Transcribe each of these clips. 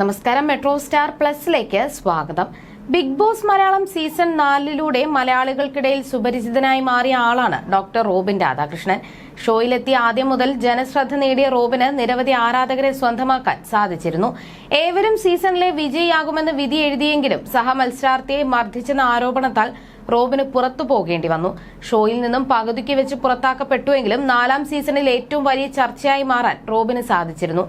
നമസ്കാരം metro star പ്ലസിലേക്ക് സ്വാഗതം. ബിഗ് ബോസ് മലയാളം സീസൺ നാലിലൂടെ മലയാളികൾക്കിടയിൽ സുപരിചിതനായി മാറിയ ആളാണ് ഡോക്ടർ റോബിൻ രാധാകൃഷ്ണൻ. ഷോയിലെത്തിയ ആദ്യം മുതൽ ജനശ്രദ്ധ നേടിയ റോബിന് നിരവധി ആരാധകരെ സ്വന്തമാക്കാൻ സാധിച്ചിരുന്നു. ഏവരും സീസണിലെ വിജയിയാകുമെന്ന് വിധി എഴുതിയെങ്കിലും സഹമത്സരാർത്ഥിയെ മർദ്ദിച്ചെന്ന ആരോപണത്താൽ റോബിന് പുറത്തു പോകേണ്ടി വന്നു. ഷോയിൽ നിന്നും പകുതിക്ക് വെച്ച് പുറത്താക്കപ്പെട്ടുവെങ്കിലും നാലാം സീസണിൽ ഏറ്റവും വലിയ ചർച്ചയായി മാറാൻ റോബിന് സാധിച്ചിരുന്നു.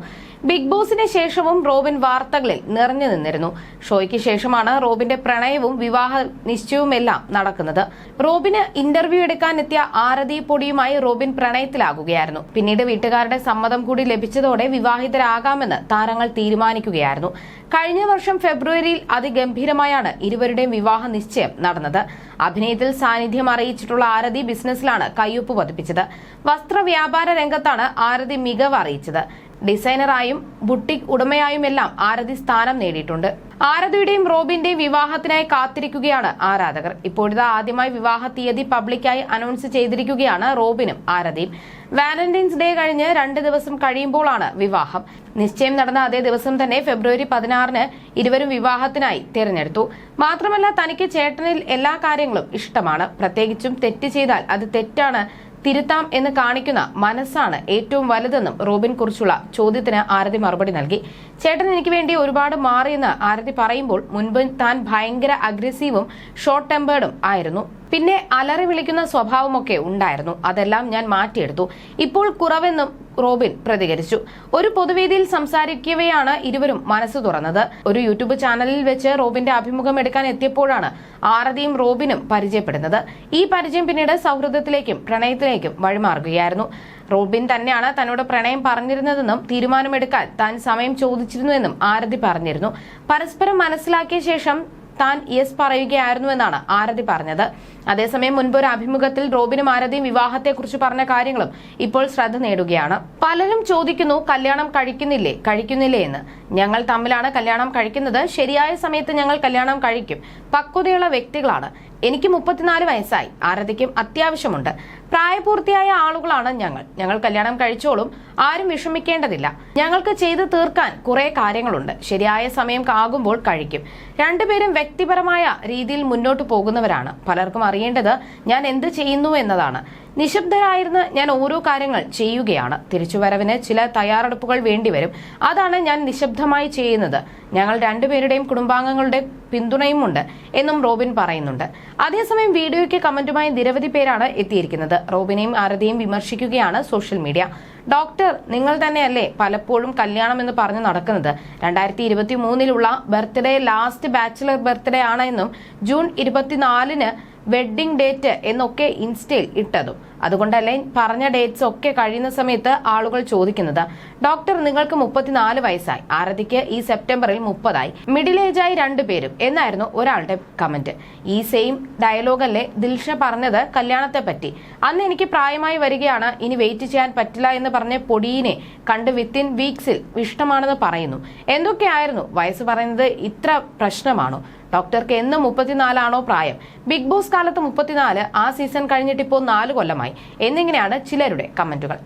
ബിഗ് ബോസിന് ശേഷവും റോബിൻ വാർത്തകളിൽ നിറഞ്ഞു നിന്നിരുന്നു. ഷോയ്ക്ക് ശേഷമാണ് റോബിന്റെ പ്രണയവും വിവാഹ നിശ്ചയവുമെല്ലാം നടക്കുന്നത്. റോബിന് ഇന്റർവ്യൂ എടുക്കാൻ എത്തിയ ആരതി പൊടിയുമായി റോബിൻ പ്രണയത്തിലാകുകയായിരുന്നു. പിന്നീട് വീട്ടുകാരുടെ സമ്മതം കൂടി ലഭിച്ചതോടെ വിവാഹിതരാകാമെന്ന് താരങ്ങൾ തീരുമാനിക്കുകയായിരുന്നു. കഴിഞ്ഞ വർഷം ഫെബ്രുവരിയിൽ അതിഗംഭീരമായാണ് ഇരുവരുടെയും വിവാഹ നിശ്ചയം നടന്നത്. അഭിനയത്തിൽ സാന്നിധ്യം അറിയിച്ചിട്ടുള്ള ആരതി ബിസിനസ്സിലാണ് കയ്യൊപ്പ് പതിപ്പിച്ചത്. വസ്ത്രവ്യാപാര രംഗത്താണ് ആരതി മികവ് അറിയിച്ചത്. ഡിസൈനറായും ബുട്ടിക് ഉടമയായും എല്ലാം ആരതി സ്ഥാനം നേടിയിട്ടുണ്ട്. ആരതിയുടെയും റോബിന്റെയും വിവാഹത്തിനായി കാത്തിരിക്കുകയാണ് ആരാധകർ. ഇപ്പോഴത്തെ ആദ്യമായി വിവാഹ തീയതി പബ്ലിക്കായി അനൗൺസ് ചെയ്തിരിക്കുകയാണ് റോബിനും ആരതിയും. വാലന്റൈൻസ് ഡേ കഴിഞ്ഞ് രണ്ട് ദിവസം കഴിയുമ്പോഴാണ് വിവാഹം. നിശ്ചയം നടന്ന അതേ ദിവസം തന്നെ ഫെബ്രുവരി പതിനാറിന് ഇരുവരും വിവാഹത്തിനായി തിരഞ്ഞെടുത്തു. മാത്രമല്ല തനിക്ക് ചേട്ടനിൽ എല്ലാ കാര്യങ്ങളും ഇഷ്ടമാണ്. പ്രത്യേകിച്ചും തെറ്റ് ചെയ്താൽ അത് തെറ്റാണ് തിരുത്താം എന്ന് കാണിക്കുന്ന മനസ്സാണ് ഏറ്റവും വലുതെന്നും റോബിൻ കുറിച്ചുള്ള ചോദ്യത്തിന് ആരതി മറുപടി നൽകി. ചേട്ടൻ എനിക്ക് വേണ്ടി ഒരുപാട് മാറിയെന്ന് ആരതി പറയുമ്പോൾ മുൻപ് താൻ ഭയങ്കര അഗ്രസീവും ഷോർട്ട് ടെമ്പേർഡും ആയിരുന്നു. പിന്നെ അലറി വിളിക്കുന്ന സ്വഭാവമൊക്കെ ഉണ്ടായിരുന്നു. അതെല്ലാം ഞാൻ മാറ്റിയെടുത്തു. ഇപ്പോൾ കുറവെന്നും റോബിൻ പ്രതികരിച്ചു. ഒരു പൊതുവേദിയിൽ സംസാരിക്കവെയാണ് ഇരുവരും മനസ്സ് തുറന്നത്. ഒരു യൂട്യൂബ് ചാനലിൽ വെച്ച് റോബിന്റെ അഭിമുഖം എടുക്കാൻ എത്തിയപ്പോഴാണ് ആരതിയും റോബിനും പരിചയപ്പെടുന്നത്. ഈ പരിചയം പിന്നീട് സൗഹൃദത്തിലേക്കും പ്രണയത്തിലേക്കും വഴിമാറുകയായിരുന്നു. റോബിൻ തന്നെയാണ് തന്നോട് പ്രണയം പറഞ്ഞിരുന്നതെന്നും തീരുമാനമെടുക്കാൻ താൻ സമയം ചോദിച്ചിരുന്നുവെന്നും ആരതി പറഞ്ഞിരുന്നു. പരസ്പരം മനസ്സിലാക്കിയ ശേഷം താൻ യെസ് പറയുകയായിരുന്നുവെന്നാണ് ആരതി പറഞ്ഞത്. അതേസമയം മുൻപ് ഒരു അഭിമുഖത്തിൽ റോബിനും ആരതിയും വിവാഹത്തെക്കുറിച്ച് പറഞ്ഞ കാര്യങ്ങളും ഇപ്പോൾ ശ്രദ്ധ നേടുകയാണ്. പലരും ചോദിക്കുന്നു കല്യാണം കഴിക്കുന്നില്ലേ? കഴിക്കുന്നില്ലേ എന്ന്. ഞങ്ങൾ തമ്മിലാണ് കല്യാണം കഴിക്കുന്നത്. ശരിയായ സമയത്ത് ഞങ്ങൾ കല്യാണം കഴിക്കും. പക്വതയുള്ള വ്യക്തികളാണ്. എനിക്ക് മുപ്പത്തിനാല് വയസ്സായി. ആരതിക്കും അത്യാവശ്യമുണ്ട്. പ്രായപൂർത്തിയായ ആളുകളാണ് ഞങ്ങൾ. ഞങ്ങൾ കല്യാണം കഴിച്ചോളും ആരും വിഷമിക്കേണ്ടതില്ല. ഞങ്ങൾക്ക് ചെയ്തു തീർക്കാൻ കുറെ കാര്യങ്ങളുണ്ട്. ശരിയായ സമയം ആകുമ്പോൾ കഴിക്കും. രണ്ടുപേരും വ്യക്തിപരമായ രീതിയിൽ മുന്നോട്ട് പോകുന്നവരാണ്. പലർക്കും അറിയേണ്ടത് ഞാൻ എന്ത് ചെയ്യുന്നു എന്നതാണ്. നിശബ്ദരായിരുന്ന് ഞാൻ ഓരോ കാര്യങ്ങൾ ചെയ്യുകയാണ്. തിരിച്ചുവരവിന് ചില തയ്യാറെടുപ്പുകൾ വേണ്ടിവരും. അതാണ് ഞാൻ നിശബ്ദമായി ചെയ്യുന്നത്. ഞങ്ങൾ രണ്ടുപേരുടെയും കുടുംബാംഗങ്ങളുടെ പിന്തുണയുമുണ്ട് എന്നും റോബിൻ പറയുന്നുണ്ട്. അതേസമയം വീഡിയോയ്ക്ക് കമന്റുമായി നിരവധി പേരാണ് എത്തിയിരിക്കുന്നത്. റോബിനെയും ആരതിയും വിമർശിക്കുകയാണ് സോഷ്യൽ മീഡിയ. ഡോക്ടർ നിങ്ങൾ തന്നെയല്ലേ പലപ്പോഴും കല്യാണം എന്ന് പറഞ്ഞു നടക്കുന്നത്? രണ്ടായിരത്തി ഇരുപത്തി മൂന്നിലുള്ള ബർത്ത്ഡേ ലാസ്റ്റ് ബാച്ചിലർ ബർത്ത്ഡേ ആണ് എന്നും ജൂൺ ഇരുപത്തിനാലിന് വെഡ്ഡിംഗ് ഡേറ്റ് എന്നൊക്കെ ഇൻസ്റ്റയിൽ ഇട്ടതും. അതുകൊണ്ടല്ലേ പറഞ്ഞ ഡേറ്റ്സ് ഒക്കെ കഴിയുന്ന സമയത്ത് ആളുകൾ ചോദിക്കുന്നത്. ഡോക്ടർ നിങ്ങൾക്ക് മുപ്പത്തിനാല് വയസ്സായി. ആരതിക്ക് ഈ സെപ്റ്റംബറിൽ മുപ്പതായി. മിഡിൽ ഏജായി രണ്ടുപേരും എന്നായിരുന്നു ഒരാളുടെ കമന്റ്. ഈ സെയിം ഡയലോഗല്ലേ ദിൽഷ പറഞ്ഞത് കല്യാണത്തെ പറ്റി. അന്ന് എനിക്ക് പ്രായമായി വരികയാണ്. ഇനി വെയിറ്റ് ചെയ്യാൻ പറ്റില്ല എന്ന് പറഞ്ഞ പൊടിയിനെ കണ്ട് വിത്തിൻ വീക്സിൽ ഇഷ്ടമാണെന്ന് പറയുന്നു. എന്തൊക്കെയായിരുന്നു? വയസ്സ് പറയുന്നത് ഇത്ര പ്രശ്നമാണോ? ഡോക്ടർക്ക് എന്ന് മുപ്പത്തിനാലാണോ പ്രായം? ബിഗ് ബോസ് കാലത്ത് മുപ്പത്തിനാല് ആ സീസൺ കഴിഞ്ഞിട്ടിപ്പോൾ നാല് കൊല്ലമായി. എന്നിങ്ങനെയാണ് ചിലരുടെ കമന്റുകൾ.